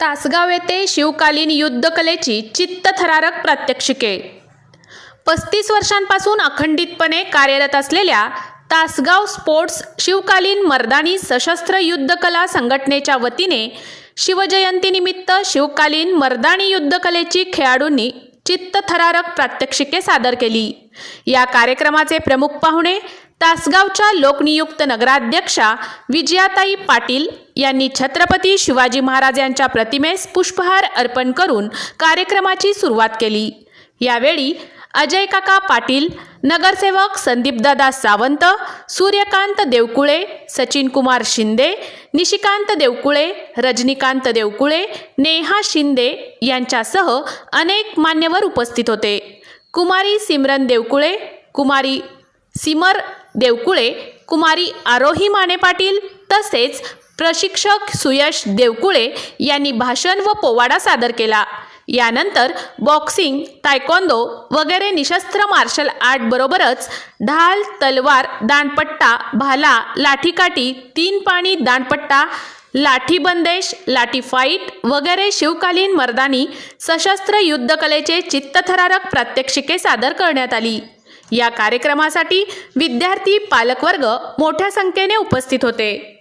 तासगाव येथे शिवकालीन युद्धकलेची चित्तथरारक प्रात्यक्षिके. पस्तीस वर्षांपासून अखंडितपणे कार्यरत असलेल्या तासगाव स्पोर्ट्स शिवकालीन मर्दानी सशस्त्र युद्धकला संघटनेच्या वतीने शिवजयंतीनिमित्त शिवकालीन मर्दानी युद्धकलेची खेळाडूंनी चित्तथरारक प्रात्यक्षिके सादर केली. या कार्यक्रमाचे प्रमुख पाहुणे तासगावच्या लोकनियुक्त नगराध्यक्षा विजयाताई पाटील यांनी छत्रपती शिवाजी महाराज यांच्या प्रतिमेस पुष्पहार अर्पण करून कार्यक्रमाची सुरुवात केली. यावेळी अजय काका पाटील नगरसेवक संदीपदादा सावंत सूर्यकांत देवकुळे सचिन कुमार शिंदे निशिकांत देवकुळे रजनीकांत देवकुळे नेहा शिंदे यांच्यासह अनेक मान्यवर उपस्थित होते. कुमारी सिमरन देवकुळे कुमारी सिमर देवकुळे कुमारी आरोही माने पाटील तसेच प्रशिक्षक सुयश देवकुळे यांनी भाषण व पोवाडा सादर केला. यानंतर बॉक्सिंग तायकोंदो वगैरे निशस्त्र मार्शल आर्ट बरोबरच ढाल तलवार दांडपट्टा भाला लाठीकाठी तीन पाणी दांडपट्टा लाठी बंदेश लाठी फाईट वगैरे शिवकालीन मर्दानी सशस्त्र युद्धकलेचे चित्तथरारक प्रात्यक्षिके सादर करण्यात आली. या कार्यक्रमासाठी विद्यार्थी पालकवर्ग मोठ्या संख्येने उपस्थित होते.